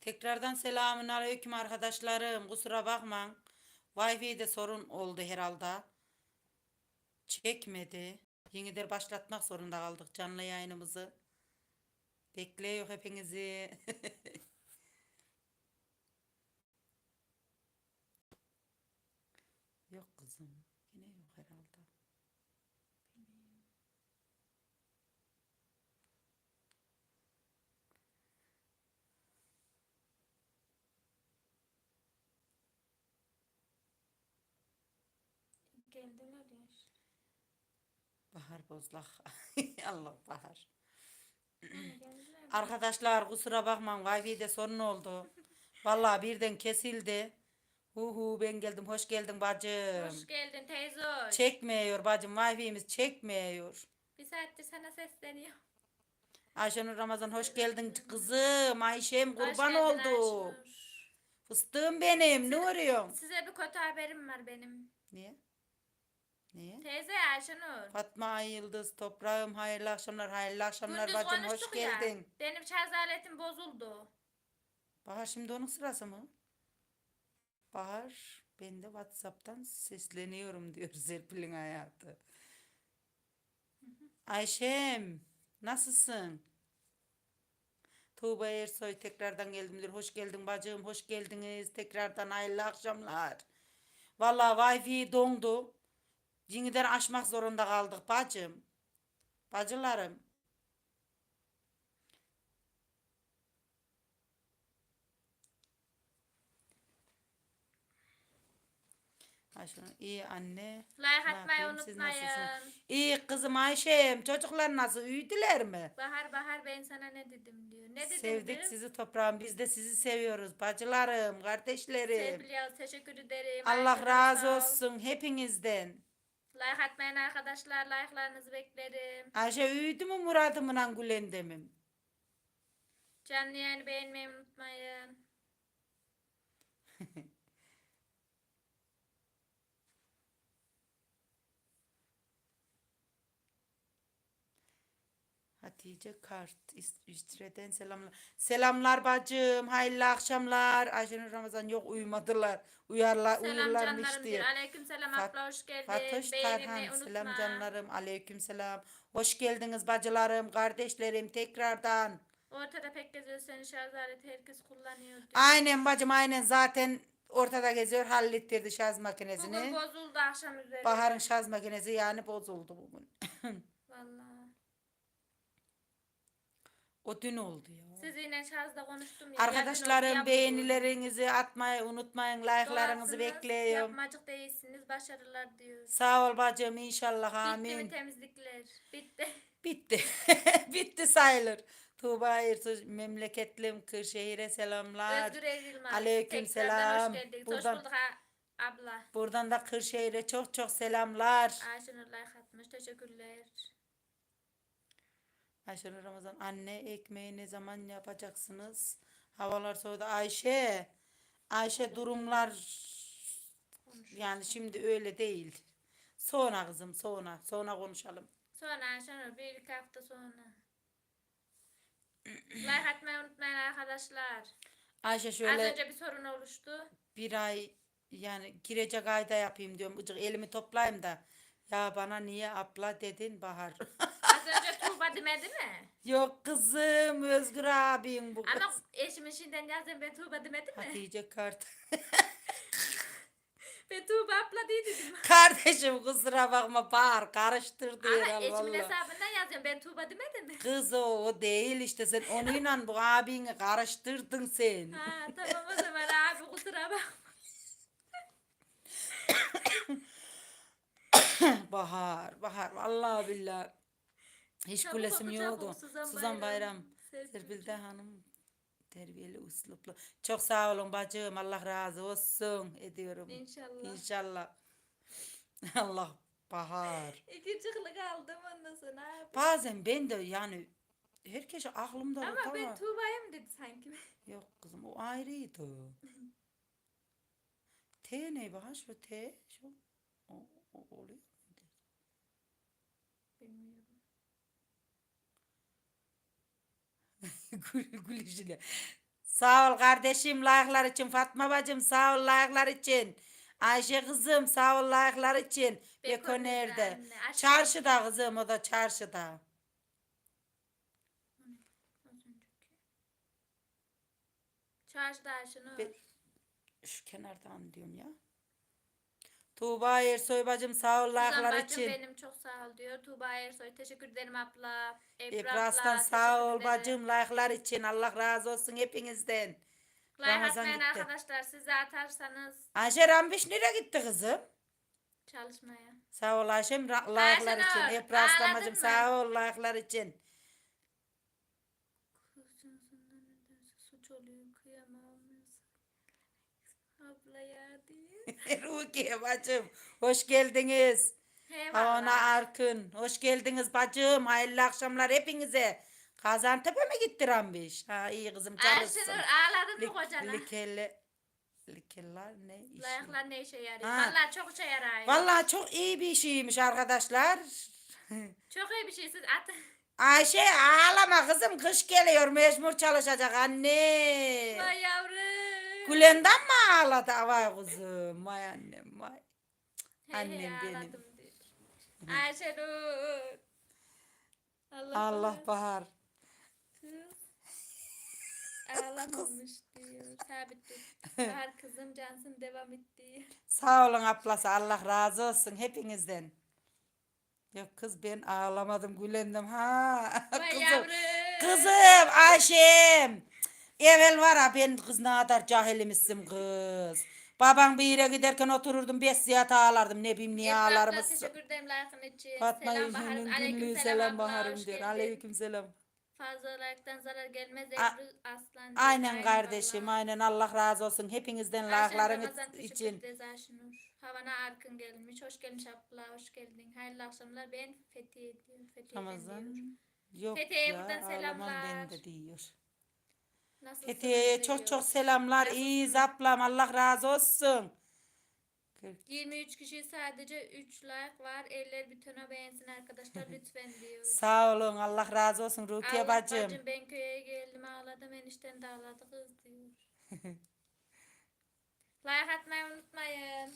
Tekrardan selamun aleyküm arkadaşlarım. Kusura bakmayın. Wi-Fi'de sorun oldu herhalde. Çekmedi. Yeniden başlatmak zorunda kaldık canlı yayınımızı. Bekliyor hepinizi. Yok kızım. Yine yok herhalde. Geldiler ya. Bahar bozlak. Allah bahar. Arkadaşlar kusura bakmayın Wi-Fi'de sorun oldu. Vallahi birden kesildi. Hu hu ben geldim. Hoş geldin bacım. Hoş geldin teyze hoş. Çekmiyor bacım. Wi-Fi'miz çekmiyor. Bir saattir sana sesleniyor. Ayşenur Ramazan hoş geldin kızım. Ayşem kurban geldin oldu. Ayşenur. Fıstığım benim. Ne arıyorsun? Size bir kötü haberim var benim. Niye? Niye? Teyze Ayşenur. Fatma Yıldız toprağım hayırlı akşamlar hayırlı akşamlar Gündüz bacım hoş ya. geldin. Benim şarj aletim bozuldu. Bahar şimdi onun sırası mı? Bahar ben de Whatsapp'tan sesleniyorum diyor Serpil'in hayatı. Ayşem nasılsın? Tuğba Ersoy tekrardan geldim diyor. Hoş geldin bacım hoş geldiniz. Tekrardan hayırlı akşamlar. Vallahi Wi-Fi dondu. Yeniden açmak zorunda kaldık bacım. Bacılarım. Ayşe, iyi anne. Like atmayı yapayım, siz unutmayın. nasılsınız? İyi kızım Ayşem. Çocuklar nasıl? Uyudular mı? Bahar bahar ben sana ne dedim diyor. Ne dedim Sevdik diyor. sizi toprağım. Biz de sizi seviyoruz. Bacılarım, kardeşlerim. Sevgili Yavuz, teşekkür ederim. Allah Ayşenur, razı sağ ol. olsun hepinizden. Like arkadaşlar like'larınızı beklerim. Ayşe uyudu mu Murad'ımla Gülendem'im? Canlı yayını beğenmeyi unutmayın. Hatice Kart İs- İsviçre'den selamlar. Selamlar bacım. Hayırlı akşamlar. Ayşenur Ramazan yok uyumadılar. Uyarlar, Selam uyurlarmış canlarım diyor. Aleyküm selam Fat- abla hoş geldin. Fatoş Tarhan unutma. selam canlarım. Aleyküm selam. Hoş geldiniz bacılarım, kardeşlerim tekrardan. Ortada pek geziyor seni şarj aleti herkes kullanıyor diyor. Aynen bacım aynen zaten ortada geziyor hallettirdi şarj Bugün makinesini. bozuldu akşam üzeri. Bahar'ın şarj makinesi yani bozuldu bugün. Vallahi. O dün oldu ya. Siz yine şarjda konuştum ya. Arkadaşlarım oldu, beğenilerinizi atmayı unutmayın. Like'larınızı bekliyorum. Yapmacık değilsiniz. Başarılar diyor. Sağ ol bacım inşallah Bitti mi amin. temizlikler? Bitti. Bitti. Bitti sayılır. Tuğba Ersoy memleketlim Kırşehir'e selamlar. Özgür Erilmaz. Aleyküm selam. Hoş geldiniz. Buradan- Hoş bulduk ha, abla. Buradan da Kırşehir'e çok çok selamlar. Ayşenur like atmış. Teşekkürler. Ayşenur Ramazan anne ekmeği ne zaman yapacaksınız? Havalar soğudu. Ayşe Ayşe durumlar yani şimdi öyle değil. Sonra kızım sonra sonra konuşalım. Sonra Ayşenur bir iki hafta sonra. like atmayı unutmayın arkadaşlar. Ayşe Az şöyle önce bir sorun oluştu. bir ay yani girecek ayda yapayım diyorum. Gıcık elimi toplayayım da. Ya bana niye abla dedin Bahar? Az önce Tuğba demedi mi? Yok kızım Özgür abim bu Ama kız. eşimin şimdiden yazdım ben Tuğba demedi mi? Hatice kart. Ben Tuğba abla değil dedim. Kardeşim kusura bakma Bahar karıştırdı Ama herhalde eşimin vallahi. hesabından yazıyorum ben Tuğba demedi mi? Kız o, o değil işte sen onunla bu abini karıştırdın sen. Ha tamam o zaman abi kusura bakma. Bahar, Bahar vallahi billahi. Hiç Çabuk çabuk. yoktu. Suzan Suzan, Bayram. Bayram. Serpil. Serpil'de hanım terbiyeli usluplu. Çok sağ olun bacım. Allah razı olsun ediyorum. İnşallah. İnşallah. Allah Bahar. İki çıklı kaldım ondan sonra abi. Bazen ben de yani herkes aklımda Ama var ben Tuğba'ya mı dedi sanki? yok kızım o ayrıydı. T ne Bahar şu T şu o, o oluyor. Bilmiyorum. Gül- Gülüşüne. Sağ ol kardeşim layıklar için. Fatma bacım sağ ol layıklar için. Ayşe kızım sağ ol layıklar için. Beko Beko nerede? Çarşıda kızım o da çarşıda. Çarşıda Ayşenur. Be- Şu kenardan diyorum ya. Tuğba Ersoy bacım sağ ol layıklar bacım için. benim çok sağ ol diyor. Tuğba Ersoy teşekkür ederim abla. Ebru Ebras'tan abla, sağ teşekkür ol ederim. bacım layıklar için. Allah razı olsun hepinizden. Like Ramazan atmayan gitti. arkadaşlar size atarsanız Ayşe Rambiş nereye gitti kızım? çalışmaya. Sağ ol Ayşem ra- Ayşenur, için. Ebras'tan ağladın bacım mı? sağ ol layıklar için. Suç oluyor kıyamam. Abla ya diye. Rukiye bacım hoş geldiniz. Eyvallah. Arkın hoş geldiniz bacım. Hayırlı akşamlar hepinize. Kazantepe mi gitti Rambiş? Ha iyi kızım çalışsın. Ayşenur ağladın mı kocana? likele, likeler ne işi? Layıklar ne işe yarıyor? Ha. Vallahi çok işe yarıyor. Vallahi çok iyi bir şeymiş arkadaşlar. Çok iyi bir şey siz atın. Ayşe ağlama kızım kış geliyor mecbur çalışacak anne. Vay yavrum. Gülenden mi ağladı vay kızım vay annem vay. Annem benim. ağladım diyor. Ayşenur. Allah, Allah bahar. bahar. Ağlamamış diyor. Sabit dur. Bahar kızım cansın devam et diyor. Sağ olun ablası Allah razı olsun hepinizden. Yok kız ben ağlamadım gülendim ha. Vay kızım. yavrum. Kızım Ayşem. Evvel var ha ben kız ne kadar cahilimizsin kız. Baban bir yere giderken otururdum beş saat ağlardım ne bileyim niye Esra abla, ağlarmışsın. Teşekkür ederim layıkın için. Fatma selam. Yüzünün günlüğü selam, selam abla, baharım diyor. Aleyküm selam. Fazla layıktan zarar gelmez. A- Ebru Aslan. diyor. Aynen kardeşim vallahi. aynen Allah razı olsun hepinizden laflarınız Ramazan, teşekkür için. ederiz Ayşenur. Havana Arkın gelmiş. Hoş gelmiş abla. Hoş geldin. Hayırlı akşamlar. Ben Fethiye diyorum. Ramazan yok Fethiye'ye ya buradan ağlamam selamlar. ben de diyor. Nasılsınız Fethiye'ye çok çok selamlar. İyiyiz ablam Allah razı olsun. 23 kişi sadece 3 like var. Eller bütüne beğensin arkadaşlar lütfen diyor. Sağ olun Allah razı olsun Rukiye Allah bacım. ben köye geldim ağladım enişten de ağladı kız diyor. like atmayı unutmayın.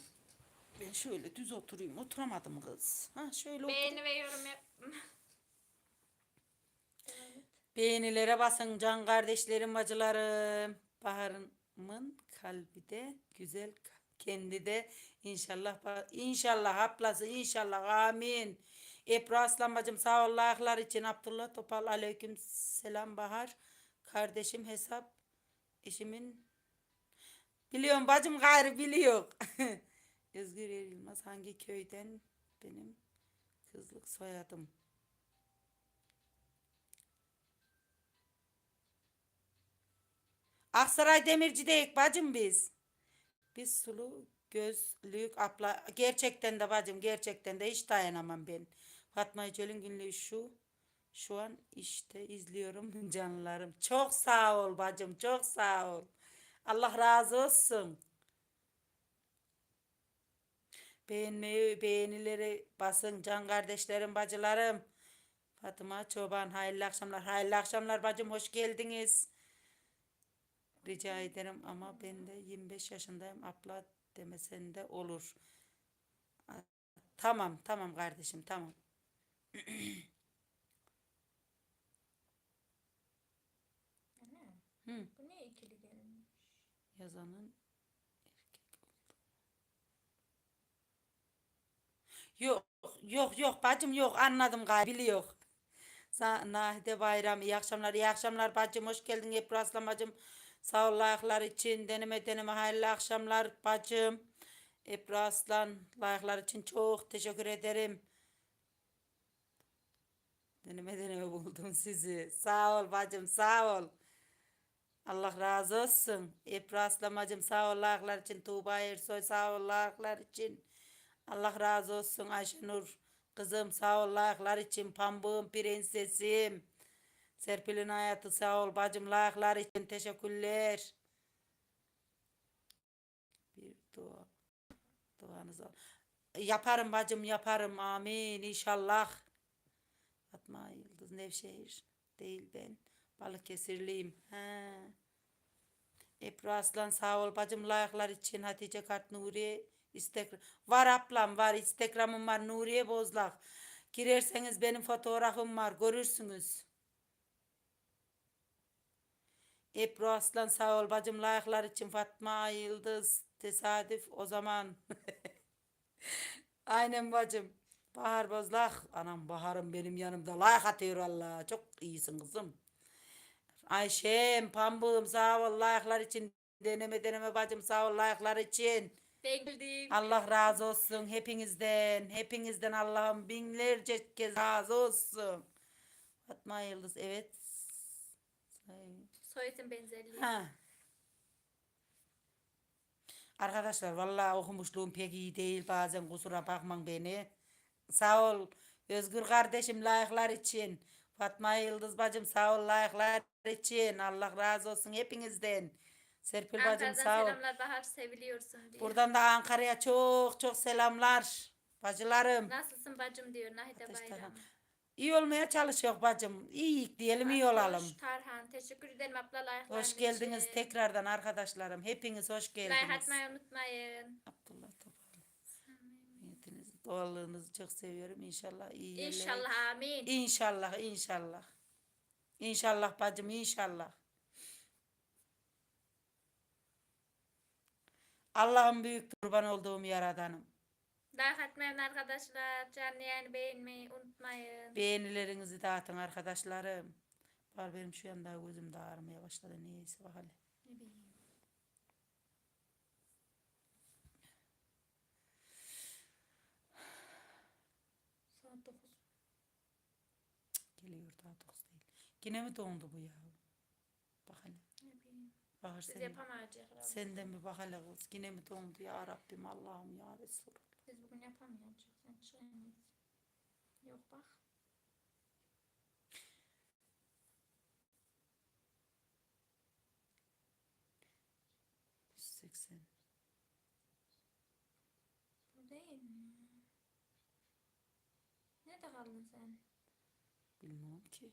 Ben şöyle düz oturayım. Oturamadım kız. Ha şöyle otur. Beğeni ve yorum yap. Beğenilere basın can kardeşlerim bacılarım. Bahar'ımın kalbi de güzel kendi de inşallah inşallah ablası inşallah amin. Ebru Aslan bacım sağ ol like'lar için Abdullah Topal aleyküm selam Bahar. Kardeşim hesap eşimin biliyorum bacım gayrı biliyor. Özgür Yılmaz hangi köyden benim kızlık soyadım. Aksaray Demirci'deyiz bacım biz. Biz sulu gözlük abla gerçekten de bacım gerçekten de hiç dayanamam ben. Fatma Yücel'in günlüğü şu. Şu an işte izliyorum canlarım. Çok sağ ol bacım çok sağ ol. Allah razı olsun. Beğeni, beğenileri basın can kardeşlerim bacılarım. Fatıma Çoban hayırlı akşamlar. Hayırlı akşamlar bacım hoş geldiniz. Rica ederim ama ben de 25 yaşındayım. Abla demesen de olur. Tamam, tamam kardeşim, tamam. Hı, Bu ne ikili gelmiş? yazanın. Yok, yok, yok bacım yok. Anladım galiba. Biliyor. Nahide Bayram iyi akşamlar. iyi akşamlar bacım. Hoş geldin Ebru Aslan bacım. Sağ ol layıklar için. Deneme deneme hayırlı akşamlar bacım. Ebru Aslan layıklar için çok teşekkür ederim. Deneme deneme buldum sizi. Sağ ol bacım sağ ol. Allah razı olsun. Ebru Aslan bacım sağ ol layıklar için. Tuğba Ersoy sağ ol layıklar için. Allah razı olsun Ayşenur. Kızım sağ ol layıklar için. Pambuğum prensesim. Serpil'in hayatı sağ ol bacım layıklar için. Teşekkürler. Bir dua. Duanızı al. Yaparım bacım yaparım. Amin inşallah. Fatma Yıldız Nevşehir değil ben. Balıkesirliyim. He. Ebru Aslan sağ ol bacım layıklar için Hatice Kart Nuriye Instagram var ablam var Instagram'ım var Nuriye Bozlak girerseniz benim fotoğrafım var görürsünüz Ebru Aslan sağ ol bacım layıklar için Fatma Yıldız tesadüf o zaman aynen bacım Bahar Bozlak anam Bahar'ım benim yanımda layık atıyor Allah çok iyisin kızım Ayşem, pambuğum sağ ol layıklar için. Deneme deneme bacım sağ ol layıklar için. Güldüm. Allah razı olsun hepinizden. Hepinizden Allah'ım binlerce kez razı olsun. Fatma Yıldız evet. Soyutun benzerliği. Ha. Arkadaşlar vallahi okumuşluğum pek iyi değil bazen kusura bakmayın beni. Sağ ol Özgür kardeşim layıklar için. Fatma Yıldız bacım sağ ol layıklar için. Allah razı olsun hepinizden. Serpil bacım Ankara'dan sağ ol. selamlar Bahar seviliyorsun diyor. Buradan da Ankara'ya çok çok selamlar. Bacılarım. Nasılsın bacım diyor Nahide Bayram. İyi olmaya çalışıyor bacım. İyi diyelim iyi olalım. Hoş Tarhan teşekkür ederim abla layıklar Hoş geldiniz tekrardan arkadaşlarım. Hepiniz hoş Like geldiniz. atmayı unutmayın. Abdullah Topal. Niyetinizi, doğallığınızı çok seviyorum. İnşallah iyi yerlere. İnşallah amin. İnşallah, inşallah. İnşallah bacım, inşallah. Allah'ın büyük kurban olduğum yaradanım. Like arkadaşlar canlı yayını beğenmeyi unutmayın. Beğenilerinizi dağıtın arkadaşlarım. Var benim şu anda gözüm de ağrımaya başladı. Neyse bakalım. Ne bileyim. Saat 9. Geliyor daha dokuz değil. Yine mi dondu bu ya? Bakalım. Ne bileyim. Bakır Biz sen, herhalde. senden mi bakalım kız? Yine mi dondu ya Rabbim Allah'ım ya Resulallah. Biz bugün yapamayacağız. Sen çıkamayız. Yok bak. Seksen. Bu değil mi? Nerede kaldın sen? Bilmiyorum ki.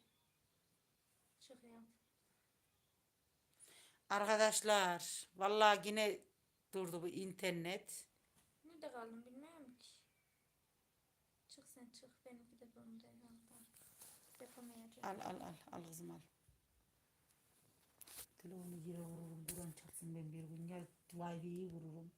Çık ya. Arkadaşlar vallahi yine durdu bu internet. Nerede kaldın bilmiyorum ki. Çık sen çık. Benimki de dondu herhalde. Yapamayacağım. Al al al al kızım al. Telefonu yere vururum. Buran çaksın ben bir gün. Ya Wi-Fi'yi vururum.